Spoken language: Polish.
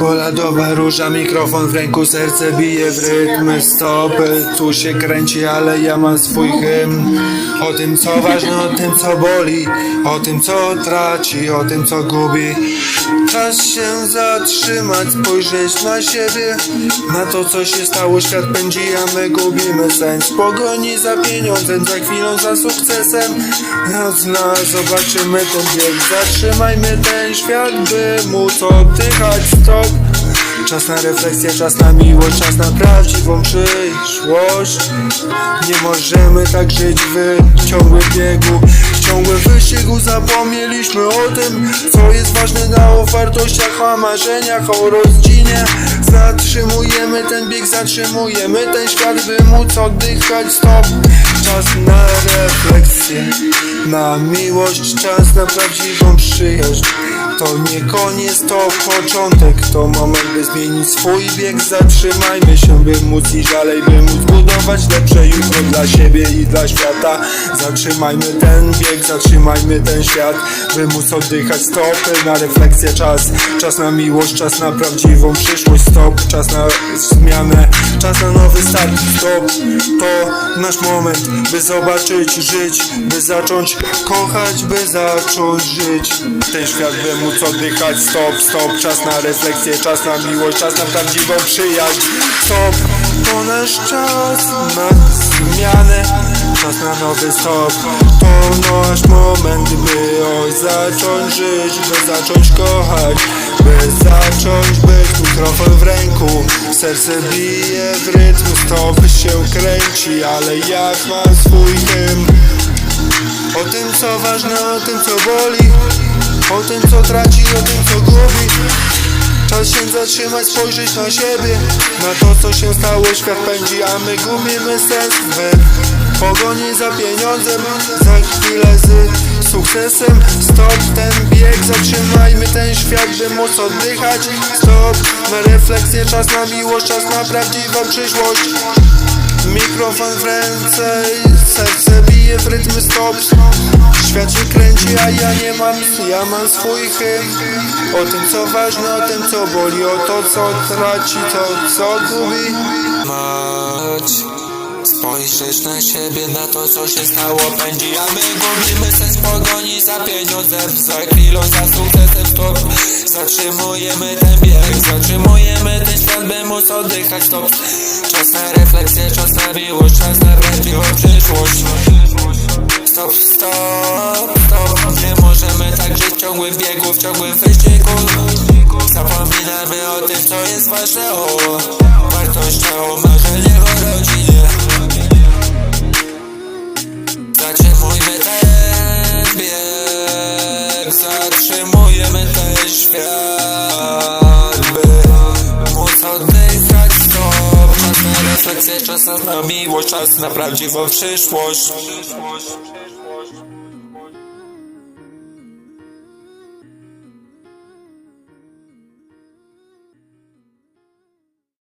Czekoladowa róża, mikrofon w ręku, serce bije w rytm. Stopy, tu się kręci, ale ja mam swój hymn. O tym co ważne, o tym co boli O tym co traci, o tym co gubi Czas się zatrzymać, spojrzeć na siebie Na to co się stało, świat pędzi, a my gubimy sens Pogoni za pieniądzem, za chwilą, za sukcesem. Raz na zobaczymy ten bieg. Zatrzymajmy ten świat, by móc oddychać. Stop. Czas na refleksję, czas na miłość, czas na prawdziwą przyszłość. Nie możemy tak żyć w ciągłym biegu W ciągłym wyścigu zapomnieliśmy o tym Co jest ważne na o wartościach, o marzeniach, o rodzinie. Zatrzymujemy ten bieg, zatrzymujemy ten świat, by móc oddychać Stop Czas na refleksję, na miłość, czas na prawdziwą przyjaźń To nie koniec, to początek, to moment, by zmienić swój bieg. Zatrzymajmy się, by móc iść dalej, by móc budować lepsze jutro dla siebie i dla świata. Zatrzymajmy ten bieg, zatrzymajmy ten świat, by móc oddychać Stopy na refleksję, czas, czas na miłość, czas na prawdziwą przyszłość. Stop, czas na zmianę, czas na nowy start. Stop, to nasz moment, by zobaczyć, żyć, by zacząć kochać, by zacząć żyć. Ten świat, by móc oddychać Stop, stop, czas na refleksję, czas na miłość, czas na prawdziwą przyjaźń. Stop, to nasz czas na zmianę Czas na nowy stop, to nasz moment, by oj zacząć żyć, by zacząć kochać By zacząć być mikrofon w ręku. Serce bije w rytm, stopy się kręci Ale jak mam swój hymn? O tym co ważne, o tym co boli O tym co traci, o tym co gubi. Czas się zatrzymać, spojrzeć na siebie. Na to co się stało, świat pędzi A my gubimy sens. W pogoni za pieniądzem Za chwilę z sukcesem. Stop ten bieg, zatrzymajmy ten świat By móc oddychać. Stop na refleksję, czas na miłość Czas na prawdziwą przyszłość Mikrofon w ręce serce bije w rytm stop Świat się kręci, a ja nie mam, ja mam swój hymn O tym co ważne, o tym co boli O to co traci, to co gubi. Mać Spojrzysz na siebie, na to co się stało pędzi A my gubimy sens pogoni za pieniądzem Za chwilą, za sukcesem stop Zatrzymujemy ten bieg Zatrzymujemy ten świat, by móc oddychać stop Czas na refleksję, czas na miłość Czas na prawdziwą przyszłość. Stop, stop, stop. Nie możemy tak żyć ciągłym biegu W ciągłym wyścigu. Zapominamy o tym, co jest ważne O wartościach, o marzeniach, o rodzinie. Zatrzymujmy ten bieg Zatrzymujemy ten świat stop Czas na refleksję, czas na miłość Czas na prawdziwą przyszłość